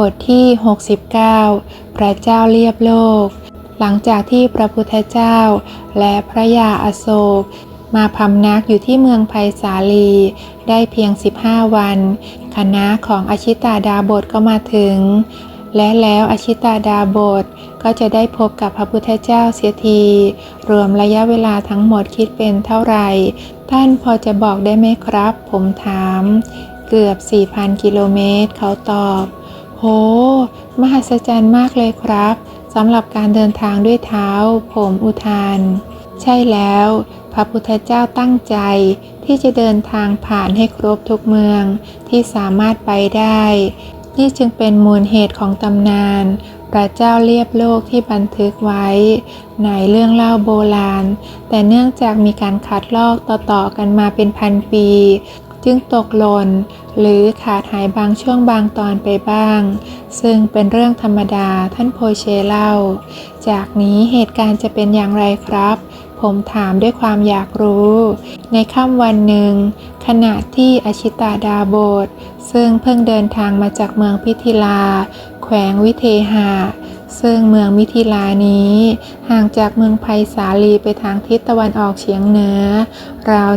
บทที่ 69 พระเจ้าเรียบโลก หลังจากที่พระพุทธเจ้า และพระยาอโศก มาพำนักอยู่ที่เมืองไผ่สาลี ได้เพียง 15 วัน คณะของอชิตาดาบทก็มาถึง และแล้วอชิตาดาบทก็จะได้พบกับพระพุทธเจ้าเสียที รวมระยะเวลาทั้งหมดคิดเป็นเท่าไหร่ ท่านพอจะบอกได้ไหมครับ ผมถาม เกือบ 4,000 กิโลเมตร เขาตอบ โห มหัศจรรย์มากเลยครับสำหรับการเดินทางด้วยเท้า ผมอุทาน ใช่แล้ว พระพุทธเจ้าตั้งใจที่จะเดินทางผ่านให้ครบทุกเมืองที่สามารถไปได้ นี่จึงเป็นมูลเหตุของตำนาน พระเจ้าเรียบโลกที่บันทึกไว้ ในเรื่องเล่าโบราณ แต่เนื่องจากมีการคัดลอกต่อๆกันมาเป็นพันปี จึงตกหล่นหรือขาดหายบางช่วงบางตอนไปบ้าง ซึ่งเป็นเรื่องธรรมดาท่านโพเชเล่า จากนี้เหตุการณ์จะเป็นอย่างไรครับ ผมถามด้วยความอยากรู้ ในค่ำวันหนึ่ง ขณะที่อชิตาดาโบทซึ่งเพิ่งเดินทางมาจากเมืองพิธิลา แขวงวิเทหะ ซึ่งเมืองมิถิลานี้ ห่างจากเมืองไผ่สาลีไปทางทิศตะวันออกเฉียงเหนือ ราว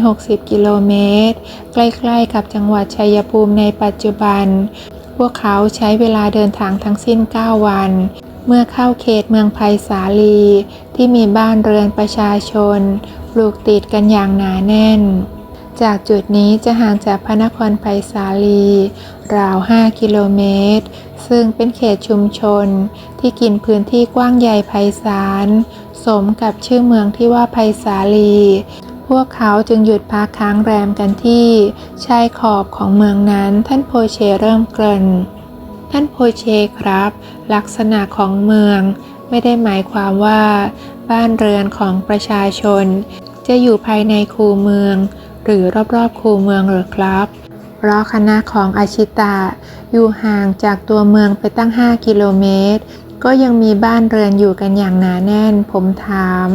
160 กิโลเมตร ใกล้ๆกับจังหวัดชัยภูมิในปัจจุบัน พวกเขาใช้เวลาเดินทางทั้งสิ้น 9 วัน เมื่อเข้าเขตเมืองไผ่สาลี ที่มีบ้านเรือนประชาชน ปลูกติดกันอย่างหนาแน่น จากจุดนี้จะห่างจากพระนครไผ่สาลี ราว 5 กิโลเมตร ซึ่งเป็นเขตชุมชนที่กินพื้นที่กว้างใหญ่ไพศาล สมกับชื่อเมืองที่ว่าไผ่สาลี พวกเขาจึงหยุดพักค้างแรมกันที่ชายขอบของเมืองนั้นท่านโพเชเริ่มเกริ่น ท่านโพเชครับ ลักษณะของเมืองไม่ได้หมายความว่า บ้านเรือนของประชาชน จะอยู่ภายในคูเมือง หรือรอบๆคูเมืองหรือครับเพราะคณะของอาชิตะอยู่ห่างจากตัวเมืองไปตั้ง 5 กิโลเมตร ก็ยังมีบ้านเรือนอยู่กันอย่างหนาแน่น ผมถาม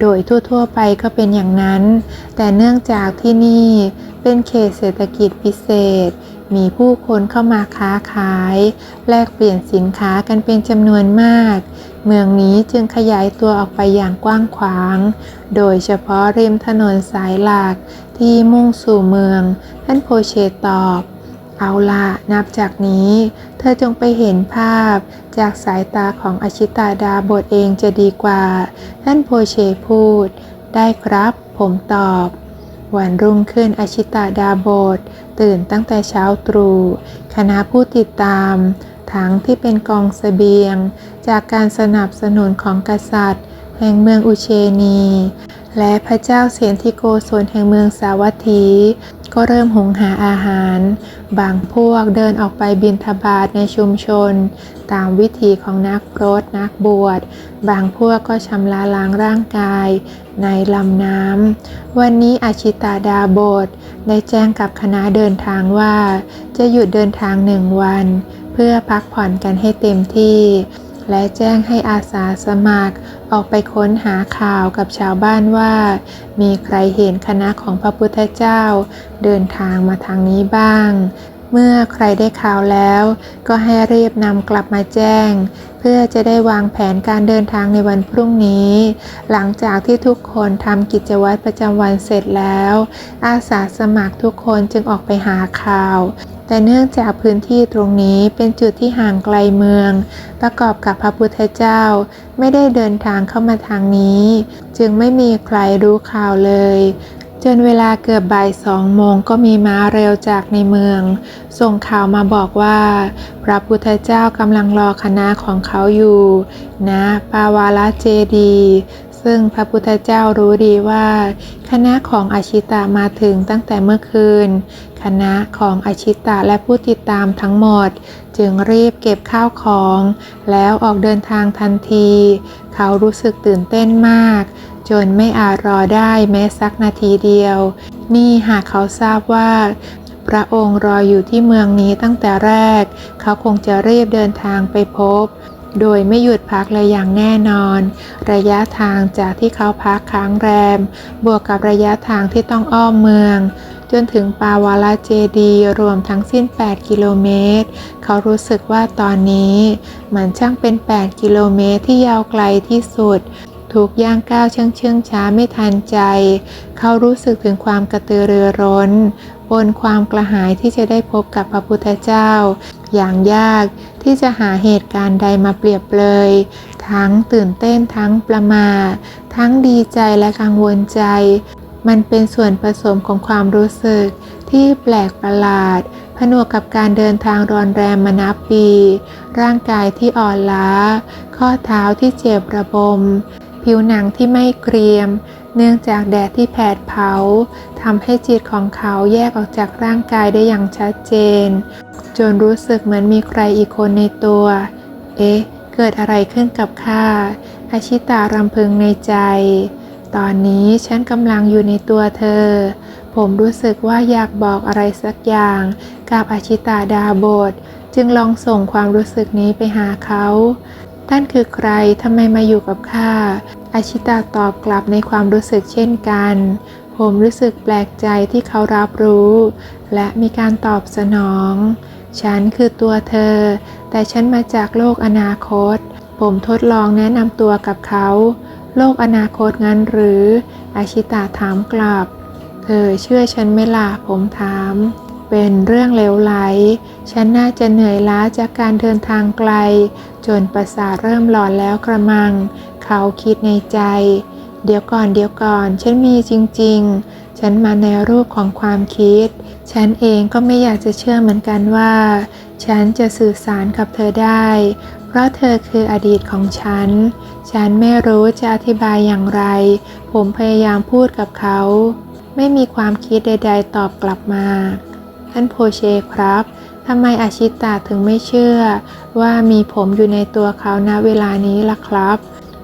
โดยทั่วๆไปก็เป็นอย่างนั้น แต่เนื่องจากที่นี่เป็นเขตเศรษฐกิจพิเศษ มีผู้คนเข้ามาค้าขาย แลกเปลี่ยนสินค้ากันเป็นจำนวนมาก เมืองนี้จึงขยายตัวออกไปอย่างกว้างขวาง โดยเฉพาะริมถนนสายหลักที่มุ่งสู่เมือง ท่านโพเชตอบ เอาละนับจากนี้ เธอจงไปเห็นภาพจากสายตาของอชิตาดาบทเองจะดีกว่า ท่านโพเชพูด ได้ครับ ผมตอบวันรุ่งขึ้นอชิตาดาบท ตื่นตั้งแต่เช้าตรู่คณะผู้ติดตาม ทั้งที่เป็นกองเสบียง จากการสนับสนุนของกษัตริย์ แห่งเมืองอุเชนี และพระเจ้าเสียนทิโกศลแห่งเมืองสาวัตถี ก็เริ่มหุงหาอาหาร บางพวกเดินออกไปบินทบาทในชุมชน ตามวิถีของนักพรตนักบวช บางพวกก็ชำระล้างร่างกาย ในลำน้ำ วันนี้อาชิตาดาบทได้แจ้งกับคณะเดินทางว่า จะหยุดเดินทางหนึ่งวัน เพื่อพักผ่อนกันให้เต็มที่ และแจ้งให้อาสาสมัคร ออกไปค้นหาข่าวกับชาวบ้านว่า มีใครเห็นคณะของพระพุทธเจ้า เดินทางมาทางนี้บ้าง เมื่อใครได้ข่าวแล้ว ก็ให้รีบนำกลับมาแจ้ง เพื่อจะได้วางแผนการเดินทางในวันพรุ่งนี้ หลังจากที่ทุกคนทำกิจวัตรประจำวันเสร็จแล้ว อาสาสมัครทุกคนจึงออกไปหาข่าว แต่เนื่องจากพื้นที่ตรงนี้เป็นจุดที่ห่างไกลเมือง ประกอบกับพระพุทธเจ้า ไม่ได้เดินทางเข้ามาทางนี้ จึงไม่มีใครรู้ข่าวเลย จนเวลาเกือบบ่ายสองโมงก็มีม้าเร็วจากในเมือง ส่งข่าวมาบอกว่า พระพุทธเจ้ากำลังรอคณะของเขาอยู่นะปาวาลเจดีซึ่งพระพุทธเจ้ารู้ดีว่า คณะของอาชิตามาถึงตั้งแต่เมื่อคืน คณะของอาชิตะและผู้ติดตามทั้งหมด จึงรีบเก็บข้าวของ แล้วออกเดินทางทันที เขารู้สึกตื่นเต้นมาก จนไม่อาจรอได้แม้สักนาทีเดียว นี่หากเขาทราบว่าพระองค์รออยู่ที่เมืองนี้ตั้งแต่แรก เขาคงจะรีบเดินทางไปพบ โดยไม่หยุดพักเลยอย่างแน่นอน ระยะทางจากที่เขาพักค้างแรม บวกกับระยะทางที่ต้องอ้อมเมือง จนถึงปาวาลาเจดีรวมทั้งสิ้น 8 กิโลเมตร เขารู้สึกว่าตอนนี้มันช่างเป็น 8 กิโลเมตรที่ยาวไกลที่สุด ถูกย่างก้าวเชื่องเชื่องช้าไม่ทันใจ เขารู้สึกถึงความกระตือรือร้นบนความกระหายที่จะได้พบกับพระพุทธเจ้า อย่างยากที่จะหาเหตุการณ์ใดมาเปรียบเลย ทั้งตื่นเต้นทั้งประมาททั้งดีใจและกังวลใจ มันเป็นส่วนผสมของความรู้สึกที่แปลกประหลาด ผนวกกับการเดินทางรอนแรมมานับปี ร่างกายที่อ่อนล้า ข้อเท้าที่เจ็บระบม ผิวหนังที่ไม่เกรียม เนื่องจากแดดที่แผดเผาทำให้จิตของเขาแยกออกจากร่างกายได้อย่างชัดเจน จนรู้สึกเหมือนมีใครอีกคนในตัว เอ๊ะ เกิดอะไรขึ้นกับข้าอาชิตารำพึงในใจ ตอนนี้ฉันกำลังอยู่ในตัวเธอ ผมรู้สึกว่าอยากบอกอะไรสักอย่าง กับอาชิตาดาบท จึงลองส่งความรู้สึกนี้ไปหาเขา ท่านคือใครทำไมมาอยู่กับข้า อาชิตาตอบกลับในความรู้สึกเช่นกัน ผมรู้สึกแปลกใจที่เขารับรู้ และมีการตอบสนอง ฉันคือตัวเธอ แต่ฉันมาจากโลกอนาคต ผมทดลองแนะนำตัวกับเขา โลกอนาคตงั้นหรืออาชิตาถามกลับ เธอเชื่อฉันไม่ล่ะผมถาม เป็นเรื่องเลวไหล ฉันน่าจะเหนื่อยล้าจากการเดินทางไกล จนประสาทเริ่มหลอนแล้วกระมัง เขาคิดในใจ เดี๋ยวก่อนเดี๋ยวก่อน ฉันมีจริง ๆ ฉันมาในรูปของความคิด ฉันเองก็ไม่อยากจะเชื่อเหมือนกันว่า ฉันจะสื่อสารกับเธอได้ เพราะเธอคืออดีตของฉัน ฉันไม่รู้จะอธิบายอย่างไร ผมพยายามพูดกับเขา ไม่มีความคิดใด ๆ ตอบกลับมา ท่านโพเชครับทำไมอาชิตาถึงไม่เชื่อ ว่ามีผมอยู่ในตัวเขาณเวลานี้ล่ะครับ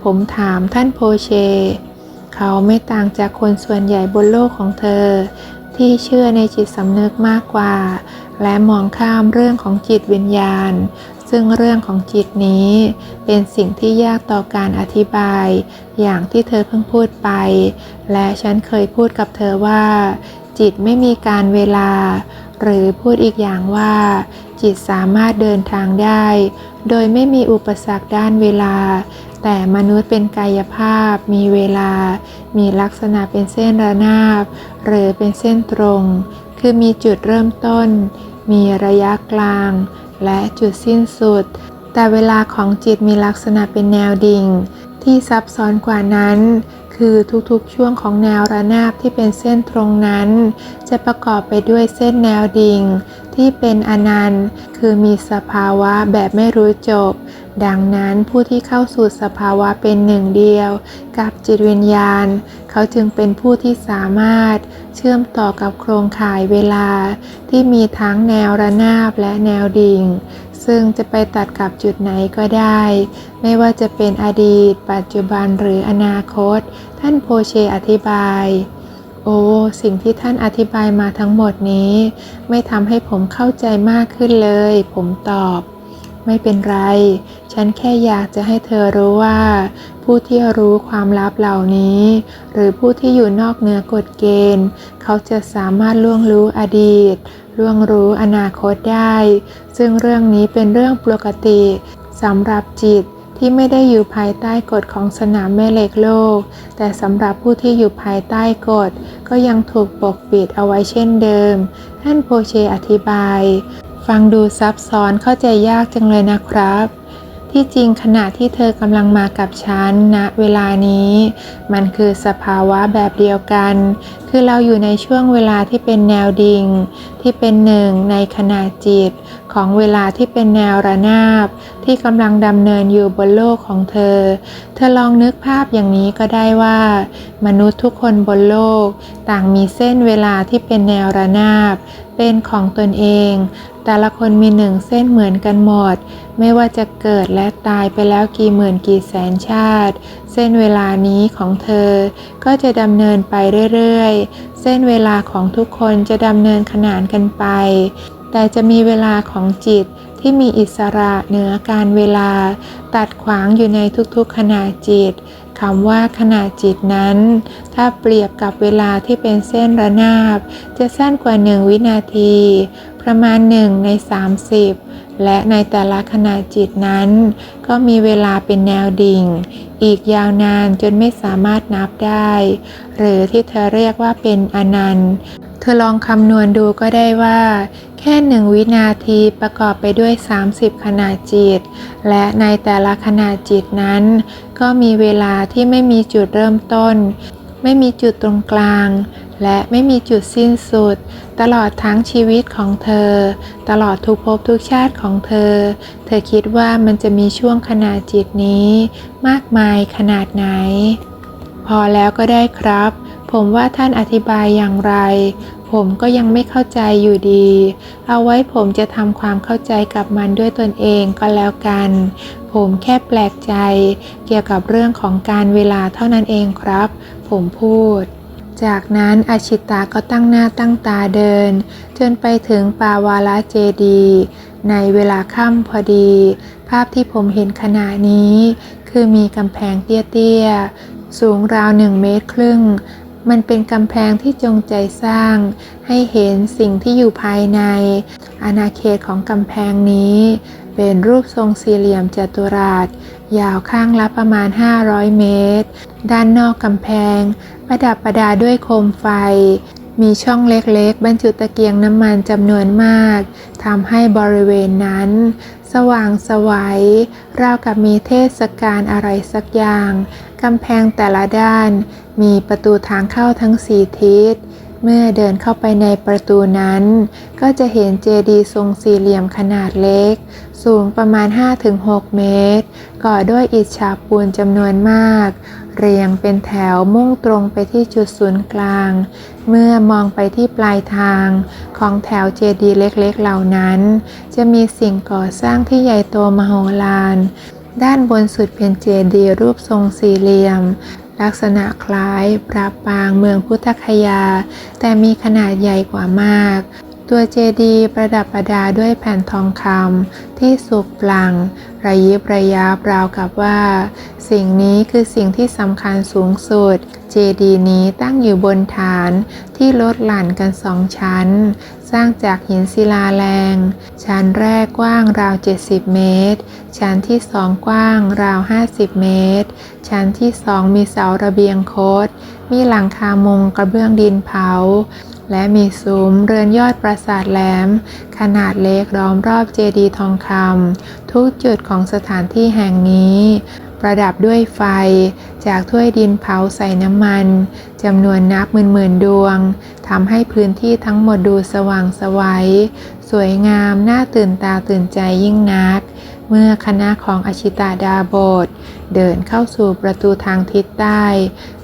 ผมถามท่านโพเช เขาไม่ต่างจากคนส่วนใหญ่บนโลกของเธอ ที่เชื่อในจิตสำนึกมากกว่า และมองข้ามเรื่องของจิตวิญญาณ ซึ่งเรื่องของจิตนี้ เป็นสิ่งที่ยากต่อการอธิบาย อย่างที่เธอเพิ่งพูดไป และฉันเคยพูดกับเธอว่า จิตไม่มีการเวลา หรือพูดอีกอย่างว่า จิตสามารถเดินทางได้ โดยไม่มีอุปสรรคด้านเวลา แต่มนุษย์เป็นกายภาพ มีเวลา มีลักษณะเป็นเส้นระนาบ หรือเป็นเส้นตรง คือมีจุดเริ่มต้น มีระยะกลาง และจุดสิ้นสุด แต่เวลาของจิตมีลักษณะเป็นแนวดิ่ง ที่ซับซ้อนกว่านั้น คือทุกๆช่วงของแนวระนาบที่เป็นเส้นตรงนั้น จะประกอบไปด้วยเส้นแนวดิ่ง ที่เป็นอนันต์ คือมีสภาวะแบบไม่รู้จบ ดังนั้นผู้ที่เข้าสู่สภาวะเป็นหนึ่งเดียว กับจิตวิญญาณ เขาจึงเป็นผู้ที่สามารถเชื่อมต่อกับโครงข่ายเวลา ที่มีทั้งแนวระนาบและแนวดิ่ง ซึ่งจะไปตัดกับจุดไหนก็ได้ ไม่ว่าจะเป็นอดีต ปัจจุบันหรืออนาคต ท่านโพเชอธิบายโอ้ สิ่งที่ท่านอธิบายมาทั้งหมดนี้ ไม่ทำให้ผมเข้าใจมากขึ้นเลย ผมตอบ ไม่เป็นไร ฉันแค่อยากจะให้เธอรู้ว่า ผู้ที่รู้ความลับเหล่านี้ หรือผู้ที่อยู่นอกเหนือกฎเกณฑ์ เขาจะสามารถล่วงรู้อดีตล่วงรู้อนาคตได้ ซึ่งเรื่องนี้เป็นเรื่องปกติสำหรับจิตที่ไม่ได้อยู่ภายใต้กฎของสนามแม่เหล็กโลก แต่สำหรับผู้ที่อยู่ภายใต้กฎ ก็ยังถูกปกปิดเอาไว้เช่นเดิม ท่านโพเชอธิบาย ฟังดูซับซ้อนเข้าใจยากจังเลยนะครับ ที่จริงขณะที่เธอกำลังมากับฉันณเวลานี้ มันคือสภาวะแบบเดียวกัน คือเราอยู่ในช่วงเวลาที่เป็นแนวดิ่ง ที่เป็นหนึ่งในขณะจิต ของเวลาที่เป็นแนวระนาบ ที่กำลังดำเนินอยู่บนโลกของเธอ เธอลองนึกภาพอย่างนี้ก็ได้ว่า มนุษย์ทุกคนบนโลก ต่างมีเส้นเวลาที่เป็นแนวระนาบ เป็นของตนเอง แต่ละคนมีหนึ่งเส้นเหมือนกันหมด ไม่ว่าจะเกิดและตายไปแล้วกี่หมื่นกี่แสนชาติ เส้นเวลานี้ของเธอ ก็จะดำเนินไปเรื่อยๆ เส้นเวลาของทุกคนจะดำเนินขนานกันไป แต่จะมีเวลาของจิตที่มีอิสระเหนือการเวลา ตัดขวางอยู่ในทุกๆขณะจิตคำว่าขณะจิตนั้น ถ้าเปรียบกับเวลาที่เป็นเส้นระนาบ จะสั้นกว่า 1 วินาที ประมาณ 1 ใน 30 และในแต่ละขณะจิตนั้น ก็มีเวลาเป็นแนวดิ่ง อีกยาวนานจนไม่สามารถนับได้ หรือที่เธอเรียกว่าเป็นอนันต์ เธอลองคำนวณดูก็ได้ว่า ค่หนึ่งวินาทีประกอบไปด้วย 30 ขณะจิต และในแต่ละขณะจิตนั้น ก็มีเวลาที่ไม่มีจุดเริ่มต้น ไม่มีจุดตรงกลาง และไม่มีจุดสิ้นสุด ตลอดทั้งชีวิตของเธอ ตลอดทุกภพทุกชาติของเธอ เธอคิดว่ามันจะมีช่วงขณะจิตนี้ มากมายขนาดไหน พอแล้วก็ได้ครับ ผมว่าท่านอธิบายอย่างไร ผมก็ยังไม่เข้าใจอยู่ดี เอาไว้ผมจะทำความเข้าใจกับมันด้วยตนเองก็แล้วกัน ผมแค่แปลกใจ เกี่ยวกับเรื่องของการเวลาเท่านั้นเองครับ ผมพูดจากนั้นอาชิตาก็ตั้งหน้าตั้งตาเดิน จนไปถึงปาวาลาเจดี ในเวลาค่ำพอดี ภาพที่ผมเห็นขณะนี้ คือมีกำแพงเตี้ยๆ สูงราวหนึ่งเมตรครึ่ง มันเป็นกำแพงที่จงใจสร้าง ให้เห็นสิ่งที่อยู่ภายใน อาณาเขตของกำแพงนี้ เป็นรูปทรงสี่เหลี่ยมจัตุรัส ยาวข้างละประมาณ 500 เมตร ด้านนอกกำแพง ประดับประดาด้วยโคมไฟ มีช่องเล็กๆ บรรจุตะเกียงน้ำมันจำนวนมากทำให้บริเวณนั้น สว่างสวัยราวกับมีเทศกาลอะไรสักอย่างกำแพงแต่ละด้าน มีประตูทางเข้าทั้งสี่ทิศ เมื่อเดินเข้าไปในประตูนั้น ก็จะเห็นเจดีย์ทรงสี่เหลี่ยมขนาดเล็ก สูงประมาณ 5-6 เมตร ก่อด้วยอิฐฉาบปูนจำนวนมาก เรียงเป็นแถวมุ่งตรงไปที่จุดศูนย์กลาง เมื่อมองไปที่ปลายทางของแถวเจดีย์เล็กๆเหล่านั้น จะมีสิ่งก่อสร้างที่ใหญ่โตมโหฬารด้านบนสุดเป็นเจดีย์รูปทรงสี่เหลี่ยม ลักษณะคล้ายปราปางเมืองพุทธคยา แต่มีขนาดใหญ่กว่ามาก ตัวเจดีย์ประดับประดาด้วยแผ่นทองคำที่สุกปลัง ระยิบระยับราวกับว่า สิ่งนี้คือสิ่งที่สำคัญสูงสุด เจดีย์นี้ตั้งอยู่บนฐานที่ลดหลั่นกันสองชั้น สร้างจากหินศิลาแรง ชั้นแรกกว้างราว 70 เมตร ชั้นที่สองกว้างราว 50 เมตร ชั้นที่สองมีเสาระเบียงโคดมีหลังคามุงกระเบื้องดินเผา และมีซุ้มเรือนยอดปราสาทแหลม ขนาดเล็กล้อมรอบเจดีย์ทองคำทุกจุดของสถานที่แห่งนี้ ประดับด้วยไฟจากถ้วยดินเผาใส่น้ำมันจำนวนนับหมื่นๆดวงทำให้พื้นที่ทั้งหมดดูสว่างไสวัยสวยงามน่าตื่นตาตื่นใจยิ่งนัก เมื่อคณะของอชิตาดาโบสเดินเข้าสู่ประตูทางทิศใต้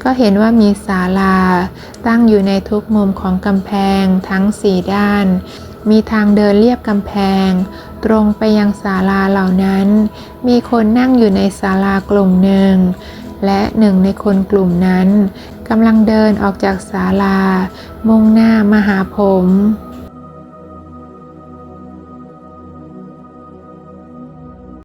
ก็เห็นว่ามีศาลา ตั้งอยู่ในทุกมุมของกำแพงทั้งสี่ด้าน มีทางเดินเลียบกำแพง ตรงไปยังศาลาเหล่านั้น มีคนนั่งอยู่ในศาลากลุ่มหนึ่ง และหนึ่งในคนกลุ่มนั้นกำลังเดินออกจากศาลา มุ่งหน้ามาหาผม